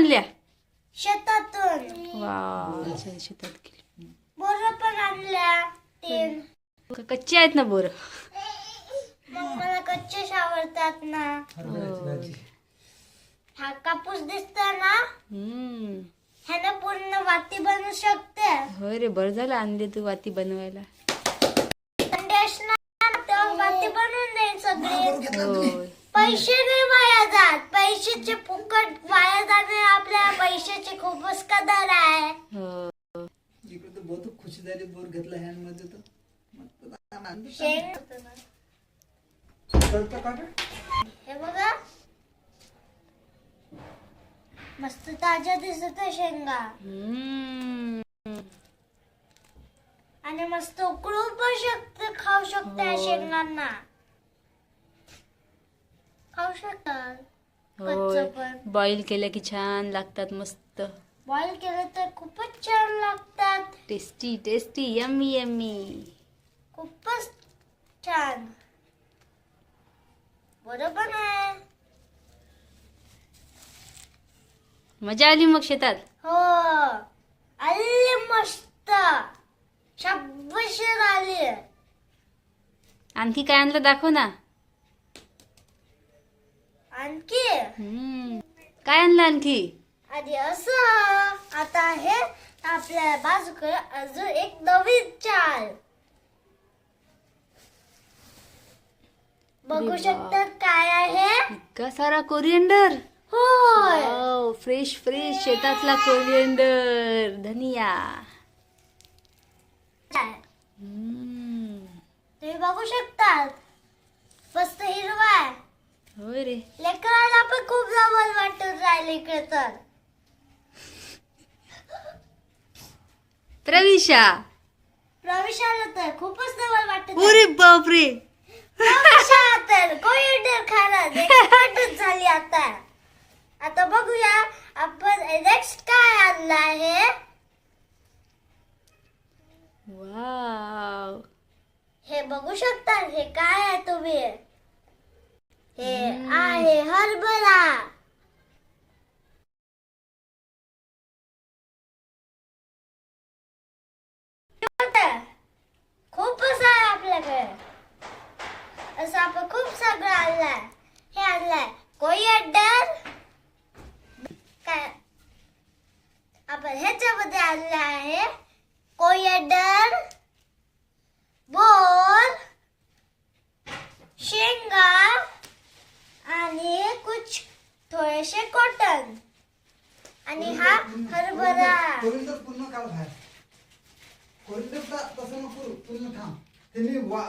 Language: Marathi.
आणल्या? शेतातून. वा अच्छा, शेतात गेली बोर पण आणल्या तीन. कच्ची आहेत ना बोर? मला कच्चे आवडतात ना. हा कापूस दिसतोय ना? हम्म. ह्यानं पूर्ण वाती बनवू शकते. होय रे बरं झालं आणले तू वाती बनवायला. थंडी असणार तेव्हा वाती बनवून देईन सगळे. होय. पैसे नाही पैशाचे फुकट वाया जाणे आपल्या पैशाची खूपच कदर आहे. हो. इकडे तर बहुत खुशी झाली बोर घेतला हँडमध्ये तर आनंद. का रे? हे बघा. मस्त ताज्या दिसत आहे शेंगा. हम्म. आणि मस्त उकळून पण शकते खाऊ शकते या होय. शेंगांना. खाऊ शकतात होय. बॉईल केल्या की छान लागतात मस्त. बॉईल केलं तर खूपच छान लागतात. टेस्टी टेस्टी यम्मी यम्मी खूपच छान. बरोबर आहे. मजा आली मग शेतात? हो. आले मस्त. शब्बशीर आली. आणखी काय आणलं दाखव ना. आणखी. हम्म. काय आणलं आणखी? आधी असं आता हे आपल्या बाजूकडे अजून एक नवीन चाल. बघू. शकतात काय आहे? इतका सारा कोरिएंडर होय. फ्रेश फ्रेश शेतातला कोरिएंडर धनिया. हम्म. तुम्ही बघू शकतात. मस्त हिरवा आहे. होय रे लेकराला पण खूप जवळ वाटून राहिले इकडे तर. प्रविशा. प्रवेशाला तर खूपच जवळ वाटत अरे बापरे. तर कोरिअंडर खाणं एक्सपर्टच झाली आता. आता बघूया आपण नेक्स्ट काय आणलं आहे. वाव. हे बघू शकता हे काय आहे तुम्ही? हे हरभरा खूपच आहे आपल्याकडे असं आहे कोरिअंडर बोर आणि हा हरभरा. कोरिंदर पूर्ण काढ बाहेर. कोरिंदर तसं नको पूर्ण थांब. त्यांनी वा